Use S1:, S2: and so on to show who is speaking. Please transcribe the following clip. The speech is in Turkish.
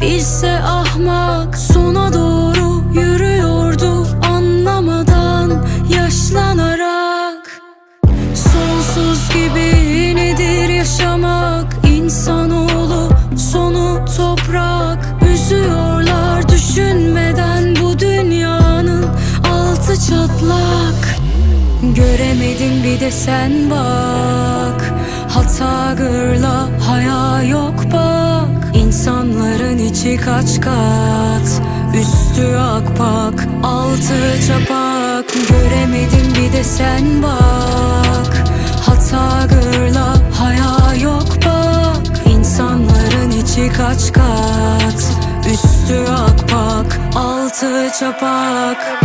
S1: Bilse ahmak sona doğru yürüyordu Anlamadan yaşlanarak. Sonsuz gibi nedir yaşamak? İnsanoğlu sonu toprak. Üzüyorlar düşünmeden bu dünyanın altı çatlak. Göremedim bir de sen bak. Hata gırla haya yok bak. İnsanların içi kaç kat? Üstü akpak altı çapak. Göremedim bir de sen bak. Hata gırla haya yok bak. İnsanların içi kaç kat? Üstü akpak altı çapak